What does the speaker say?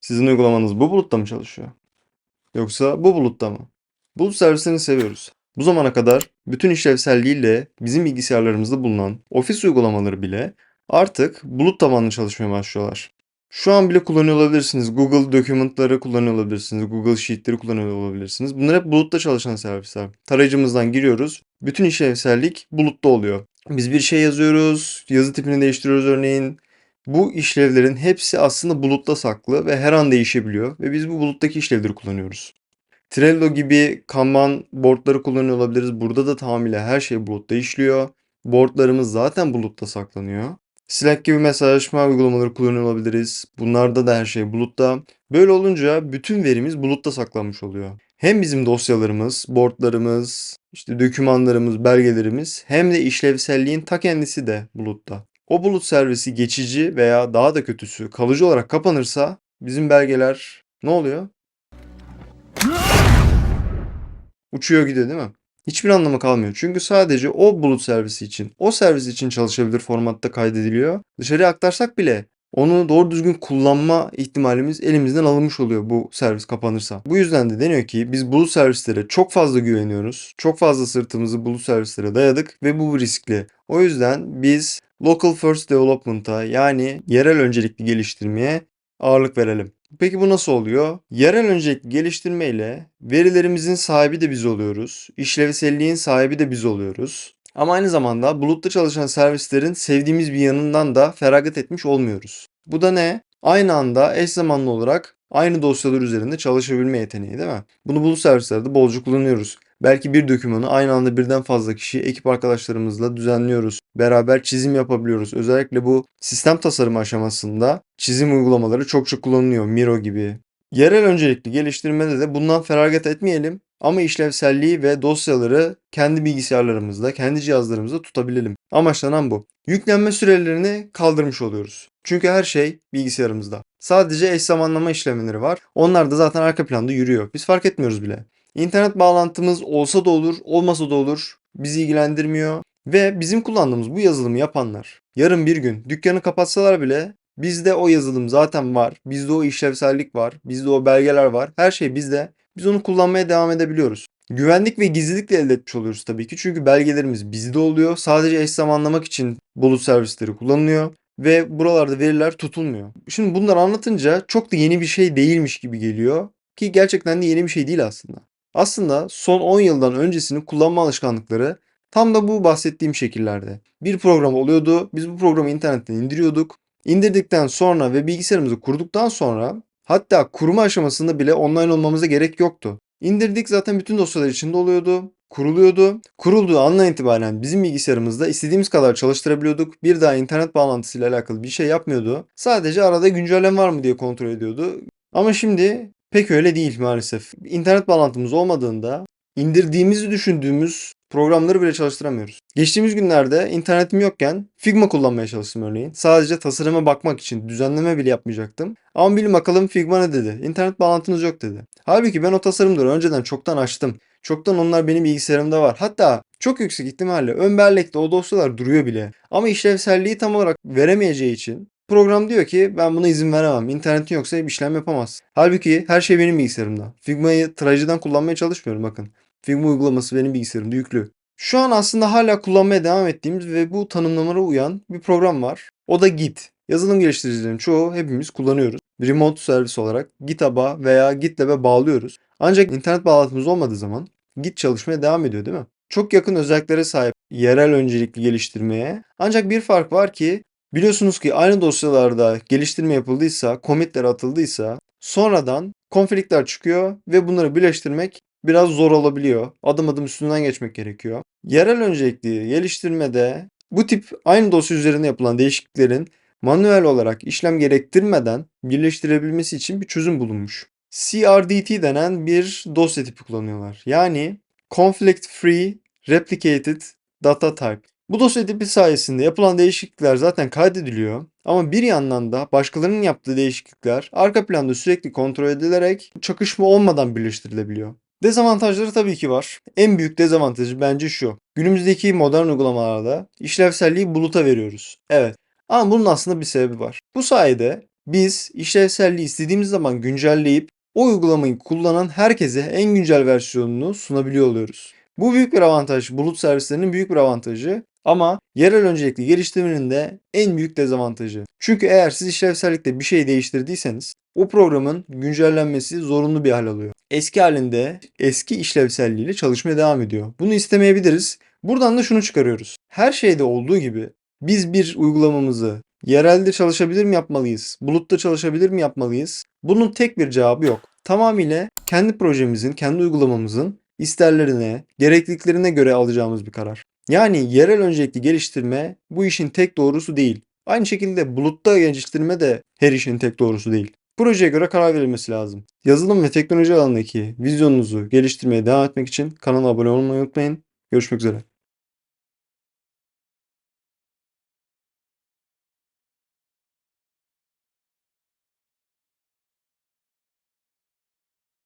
Sizin uygulamanız bu bulutta mı çalışıyor? Yoksa bu bulutta mı? Bulut servislerini seviyoruz. Bu zamana kadar bütün işlevselliğiyle bizim bilgisayarlarımızda bulunan ofis uygulamaları bile artık bulut tabanlı çalışmaya başlıyorlar. Şu an bile kullanıyor olabilirsiniz. Google Document'ları kullanıyor olabilirsiniz. Google Sheet'leri kullanıyor olabilirsiniz. Bunlar hep bulutta çalışan servisler. Tarayıcımızdan giriyoruz. Bütün işlevsellik bulutta oluyor. Biz bir şey yazıyoruz. Yazı tipini değiştiriyoruz örneğin. Bu işlevlerin hepsi aslında bulutta saklı ve her an değişebiliyor ve biz bu buluttaki işlevleri kullanıyoruz. Trello gibi Kanban boardları kullanıyor olabiliriz. Burada da tamamıyla her şey bulutta işliyor. Boardlarımız zaten bulutta saklanıyor. Slack gibi mesajlaşma uygulamaları kullanıyor olabiliriz. Bunlarda da her şey bulutta. Böyle olunca bütün verimiz bulutta saklanmış oluyor. Hem bizim dosyalarımız, boardlarımız, işte dokümanlarımız, belgelerimiz hem de işlevselliğin ta kendisi de bulutta. O bulut servisi geçici veya daha da kötüsü kalıcı olarak kapanırsa bizim belgeler ne oluyor? Uçuyor gidiyor değil mi? Hiçbir anlamı kalmıyor. Çünkü sadece o bulut servisi için, o servis için çalışabilir formatta kaydediliyor. Dışarıya aktarsak bile onu doğru düzgün kullanma ihtimalimiz elimizden alınmış oluyor bu servis kapanırsa. Bu yüzden de deniyor ki biz bulut servislere çok fazla güveniyoruz. Çok fazla sırtımızı bulut servislere dayadık ve bu riskli. O yüzden biz Local First Development'a yani yerel öncelikli geliştirmeye ağırlık verelim. Peki bu nasıl oluyor? Yerel öncelikli geliştirme ile verilerimizin sahibi de biz oluyoruz. İşlevselliğin sahibi de biz oluyoruz. Ama aynı zamanda bulutta çalışan servislerin sevdiğimiz bir yanından da feragat etmiş olmuyoruz. Bu da ne? Aynı anda eş zamanlı olarak aynı dosyalar üzerinde çalışabilme yeteneği değil mi? Bunu bulut servislerde bolca kullanıyoruz. Belki bir dokümanı aynı anda birden fazla kişi ekip arkadaşlarımızla düzenliyoruz. Beraber çizim yapabiliyoruz. Özellikle bu sistem tasarımı aşamasında çizim uygulamaları çokça kullanılıyor. Miro gibi. Yerel öncelikli geliştirmede de bundan feragat etmeyelim ama işlevselliği ve dosyaları kendi bilgisayarlarımızda, kendi cihazlarımızda tutabilelim. Amaçlanan bu. Yüklenme sürelerini kaldırmış oluyoruz. Çünkü her şey bilgisayarımızda. Sadece eş zamanlama işlemleri var. Onlar da zaten arka planda yürüyor. Biz fark etmiyoruz bile. İnternet bağlantımız olsa da olur, olmasa da olur. Bizi ilgilendirmiyor. Ve bizim kullandığımız bu yazılımı yapanlar yarın bir gün dükkanı kapatsalar bile bizde o yazılım zaten var. Bizde o işlevsellik var. Bizde o belgeler var. Her şey bizde. Biz onu kullanmaya devam edebiliyoruz. Güvenlik ve gizlilik de elde etmiş oluyoruz tabii ki. Çünkü belgelerimiz bizde oluyor. Sadece eş zamanlamak için bulut servisleri kullanılıyor ve buralarda veriler tutulmuyor. Şimdi bunları anlatınca çok da yeni bir şey değilmiş gibi geliyor ki gerçekten de yeni bir şey değil aslında. Aslında son 10 yıldan öncesinin kullanma alışkanlıkları tam da bu bahsettiğim şekillerde. Bir program oluyordu. Biz bu programı internetten indiriyorduk. İndirdikten sonra ve bilgisayarımızı kurduktan sonra hatta kurma aşamasında bile online olmamıza gerek yoktu. İndirdik zaten bütün dosyalar içinde oluyordu. Kuruluyordu. Kurulduğu andan itibaren bizim bilgisayarımızda istediğimiz kadar çalıştırabiliyorduk. Bir daha internet bağlantısıyla alakalı bir şey yapmıyordu. Sadece arada güncelleme var mı diye kontrol ediyordu. Ama şimdi pek öyle değil maalesef. İnternet bağlantımız olmadığında indirdiğimizi düşündüğümüz programları bile çalıştıramıyoruz. Geçtiğimiz günlerde internetim yokken Figma kullanmaya çalıştım örneğin. Sadece tasarıma bakmak için düzenleme bile yapmayacaktım. Ama bilin bakalım Figma ne dedi? İnternet bağlantınız yok dedi. Halbuki ben o tasarımları önceden çoktan açtım. Çoktan onlar benim bilgisayarımda var. Hatta çok yüksek ihtimalle ön bellekte o dosyalar duruyor bile. Ama işlevselliği tam olarak veremeyeceği için program diyor ki ben buna izin veremem. İnternetin yoksa işlem yapamaz. Halbuki her şey benim bilgisayarımda. Figma'yı Traji'den kullanmaya çalışmıyorum bakın. Figma uygulaması benim bilgisayarımda yüklü. Şu an aslında hala kullanmaya devam ettiğimiz ve bu tanımlamalara uyan bir program var. O da Git. Yazılım geliştiricilerin çoğu hepimiz kullanıyoruz. Remote servis olarak GitHub'a veya GitLab'e bağlıyoruz. Ancak internet bağlantımız olmadığı zaman Git çalışmaya devam ediyor değil mi? Çok yakın özelliklere sahip yerel öncelikli geliştirmeye. Ancak bir fark var ki biliyorsunuz ki aynı dosyalarda geliştirme yapıldıysa, commitler atıldıysa sonradan konfliktler çıkıyor ve bunları birleştirmek biraz zor olabiliyor. Adım adım üstünden geçmek gerekiyor. Yerel öncelikli geliştirmede bu tip aynı dosya üzerinde yapılan değişikliklerin manuel olarak işlem gerektirmeden birleştirebilmesi için bir çözüm bulunmuş. CRDT denen bir dosya tipi kullanıyorlar. Yani Conflict Free Replicated Data Type. Bu dosya tipi sayesinde yapılan değişiklikler zaten kaydediliyor ama bir yandan da başkalarının yaptığı değişiklikler arka planda sürekli kontrol edilerek çakışma olmadan birleştirilebiliyor. Dezavantajları tabii ki var. En büyük dezavantajı bence şu. Günümüzdeki modern uygulamalarda işlevselliği buluta veriyoruz. Evet. Ama bunun aslında bir sebebi var. Bu sayede biz işlevselliği istediğimiz zaman güncelleyip o uygulamayı kullanan herkese en güncel versiyonunu sunabiliyor oluyoruz. Bu büyük bir avantaj, bulut servislerinin büyük bir avantajı ama yerel öncelikli geliştirmenin de en büyük dezavantajı. Çünkü eğer siz işlevsellikte bir şey değiştirdiyseniz o programın güncellenmesi zorunlu bir hal alıyor. Eski halinde eski işlevselliğiyle çalışmaya devam ediyor. Bunu istemeyebiliriz. Buradan da şunu çıkarıyoruz. Her şeyde olduğu gibi biz bir uygulamamızı yerelde çalışabilir mi yapmalıyız? Bulutta çalışabilir mi yapmalıyız? Bunun tek bir cevabı yok. Tamamıyla kendi projemizin, kendi uygulamamızın isterlerine, gerekliliklerine göre alacağımız bir karar. Yani yerel öncelikli geliştirme bu işin tek doğrusu değil. Aynı şekilde bulutta geliştirme de her işin tek doğrusu değil. Projeye göre karar verilmesi lazım. Yazılım ve teknoloji alanındaki vizyonunuzu geliştirmeye devam etmek için kanala abone olmayı unutmayın. Görüşmek üzere.